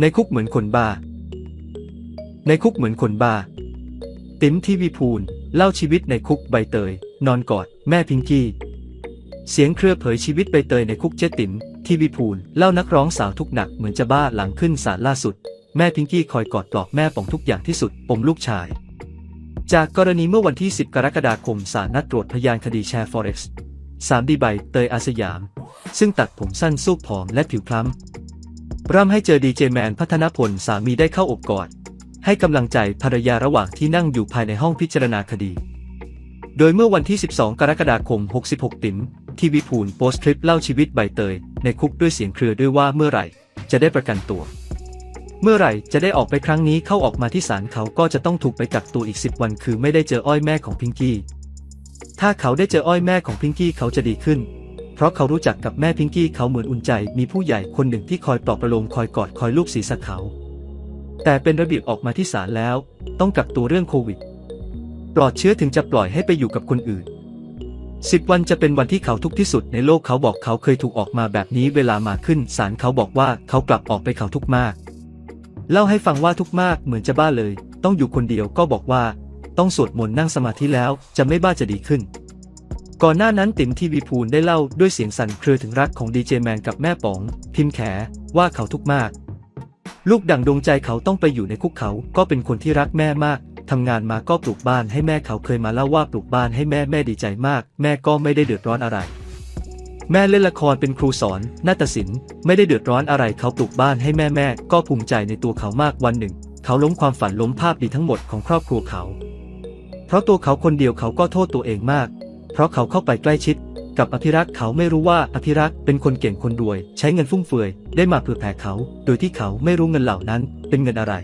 ในคุกเหมือนคนบ้า ในคุกเหมือนคนบ้า ติ๋มทีวีพูลเล่าชีวิตในคุกใบเตย นอนกอด แม่พิงกี้ เสียงเครือเผยชีวิตใบเตยในคุกเจ๊ติ๋มทีวีพูลเล่านักร้องสาวทุกหนักเหมือนจะบ้าหลังขึ้นศาลล่าสุด แม่พิงกี้คอยกอดปลอบแม่ป่องทุกอย่างที่สุดปมลูกชาย จากกรณีเมื่อวันที่ 10 กรกฎาคมศาลนัดตรวจพยานคดีแชร์ฟอเร็กซ์สามดีใบเตยอาสยาม ซึ่งตัดผมสั้นซูบผอมและผิวคล้ำ ร่ำให้เจอดีเจแมนพัฒนพลสามีได้เข้าอบกอด ให้กำลังใจภรรยาระหว่างที่นั่งอยู่ภายในห้องพิจารณาคดี โดยเมื่อวันที่ 12 กรกฎาคม 66 ติ๋มทีวีพูลโพสต์คลิปเล่าชีวิตใบเตย ในคุกด้วยเสียงเครือด้วยว่าเมื่อไหร่จะได้ประกันตัว เมื่อไหร่จะได้ออกไปครั้งนี้เข้าออกมาที่ศาลเขาก็จะต้องถูกไปกักตัวอีก 10 วัน คือไม่ได้เจออ้อยแม่ของพิงกี้ ถ้าเขาได้เจออ้อยแม่ของพิงกี้เขาจะดีขึ้น เพราะเขารู้จักกับแม่พิงกี้เขาเหมือนอุ่นใจ มีผู้ใหญ่คนหนึ่งที่คอยปลอบประโลมคอยกอดคอยลูบศีรษะเขา แต่เป็นระเบียบออกมาที่ศาลแล้ว ต้องกักตัวเรื่องโควิด ปลอดเชื้อถึงจะปล่อยให้ไปอยู่กับคนอื่นสิบวันจะเป็นวันที่เขาทุกข์ที่สุดในโลกเขาบอกเขาเคยถูกออกมาแบบนี้เวลามาขึ้นศาลเขาบอกว่าเขากลับออกไปเขาทุกข์มาก เล่าให้ฟังว่าทุกข์มากเหมือนจะบ้าเลย ต้องอยู่คนเดียวก็บอกว่า ต้องสวดมนต์นั่งสมาธิแล้วจะไม่บ้าจะดีขึ้น ก่อนหน้านั้นติ๋มทีวีพูลได้เล่าด้วยเสียงสั่นเครือถึงรักของดีเจแมนกับแม่ป๋อง พิมแขว่าเขาทุกมาก ลูกดั่งดวงใจเขาต้องไปอยู่ในคุกเขาก็เป็นคนที่รักแม่มากทำงานมาก็ปลูกบ้านให้แม่เขาเคยมาเล่าว่าปลูกบ้านให้แม่แม่ดีใจมาก แม่ก็ไม่ได้เดือดร้อนอะไร แม่เล่นละครเป็นครูสอนนาฏศิลป์ไม่ได้เดือดร้อนอะไรเขาปลูกบ้านให้แม่แม่ก็ภูมิใจในตัวเขามากวันหนึ่ง เขาล้มความฝันล้มภาพดีทั้งหมดของครอบครัวเขา เพราะตัวเขาคนเดียวเขาก็โทษตัวเองมาก เพราะเขาเข้าไปใกล้ชิด กับอภิรักษ์เขาไม่รู้ว่าอภิรักษ์เป็นคนเก่งคนรวย ใช้เงินฟุ่มเฟือย ได้มาเผื่อแผ่เขา โดยที่เขาไม่รู้เงินเหล่านั้นเป็นเงินอะไร